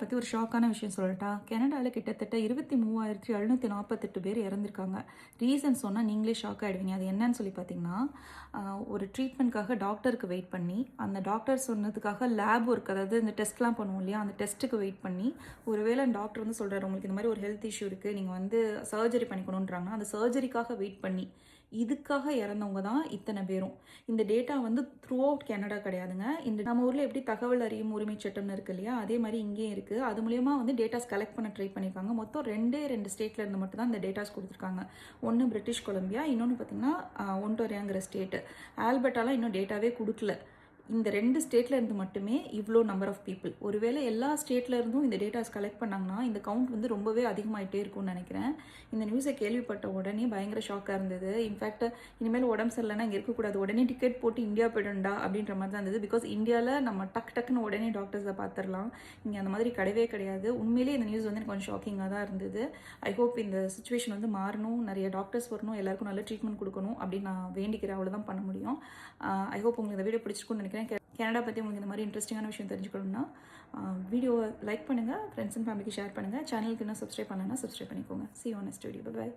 பற்றி ஒரு ஷாக்கான விஷயம் சொல்லட்டா? கனடாவில் கிட்டத்தட்ட இருபத்தி மூவாயிரத்தி எழுநூற்றி நாற்பத்தெட்டு பேர் இறந்துருக்காங்க. ரீசன் சொன்னால் நீங்களே ஷாக் ஆகிடுவீங்க அது என்னன்னு சொல்லி பார்த்தீங்கன்னா ஒரு ட்ரீட்மெண்ட்காக டாக்டருக்கு வெயிட் பண்ணி அந்த டாக்டர் சொன்னதுக்காக லேப் ஒர்க் அதாவது இந்த டெஸ்ட்லாம் பண்ணுவோம் இல்லையா? அந்த டெஸ்ட்டுக்கு வெயிட் பண்ணி ஒருவேளை டாக்டர் வந்து சொல்கிறாரு உங்களுக்கு இந்த மாதிரி ஒரு ஹெல்த் இஷ்யூ இருக்குது நீங்கள் வந்து சர்ஜரி பண்ணிக்கணுன்றாங்க அந்த சர்ஜரிக்காக வெயிட் பண்ணி இதுக்காக இறந்தவங்க தான் இத்தனை பேரும். இந்த டேட்டா வந்து த்ரூ அவுட் கனடா கிடையாதுங்க. இந்த நம்ம ஊரில் எப்படி தகவல் அறியும் உரிமை சட்டம்னு இருக்கு இல்லையா? அதே மாதிரி இங்கேயும் இருக்குது அது மூலயமா வந்து டேட்டாஸ் கலெக்ட் பண்ண ட்ரை பண்ணியிருக்காங்க மொத்தம் ரெண்டே ரெண்டு ஸ்டேட்ல இருந்து மட்டும் தான் இந்த டேட்டாஸ் கொடுத்துருக்காங்க. ஒன்று பிரிட்டிஷ் கொலம்பியா இன்னொன்று பார்த்தீங்கன்னா ஒன்டோரியாங்கிற ஸ்டேட்டு ஆல்பர்ட்டாலாம் இன்னும் டேட்டாவே கொடுக்கல. இந்த ரெண்டு ஸ்டேட்டில் இருந்து மட்டுமே இவ்வளோ நம்பர் ஆஃப் பீப்புள் ஒருவேளை எல்லா ஸ்டேட்டில் இருந்தும் இந்த டேட்டாஸ் கலெக்ட் பண்ணாங்கன்னா இந்த கவுண்ட் வந்து ரொம்பவே அதிகமாகிட்டே இருக்கும்னு நினைக்கிறேன். இந்த நியூஸை கேள்விப்பட்ட உடனே பயங்கர ஷாக்காக இருந்தது. இன்ஃபேக்ட் இனிமேல் உடம்பு சரியில்லைனா இங்கே இருக்கக்கூடாது. உடனே டிக்கெட் போட்டு இந்தியா போயிடும்டா அப்படின்ற மாதிரி தான் இருந்தது. பிகாஸ் இந்தியாவில் நம்ம டக் டக்குன்னு உடனே டாக்டர்ஸை பார்த்துடலாம் இங்கே அந்த மாதிரி கிடையவே கிடையாது. உண்மையிலேயே இந்த நியூஸ் வந்து எனக்கு கொஞ்சம் ஷாக்கிங்காக தான் இருந்தது. ஐ ஹோப் இந்த சுச்சுவேஷன் வந்து மாறணும். நிறைய டாக்டர்ஸ் வரணும். எல்லாருக்கும் நல்ல ட்ரீட்மெண்ட் கொடுக்கணும் அப்படின்னு நான் வேண்டிக்கிறேன். அவ்வளோதான் பண்ண முடியும். ஐ ஹோப் உங்களுக்கு இந்த வீடியோ பிடிச்சிருக்கும்னு நினைக்கிறேன். கனடா பற்றி உங்களுக்கு இந்த மாதிரி இன்ட்ரெஸ்டிங்கான விஷயம் தெரிஞ்சுக்கணும்னா வீடியோவை லைக் பண்ணுங்கள் ஃப்ரெண்ட்ஸ் அண்ட் ஃபேமிலிக்கு ஷேர் பண்ணுங்கள் சேனலுக்கு இன்னும் சப்ஸ்கிரைப் பண்ணலன்னா சப்ஸ்கிரைப் பண்ணிக்கோங்க. See on studio by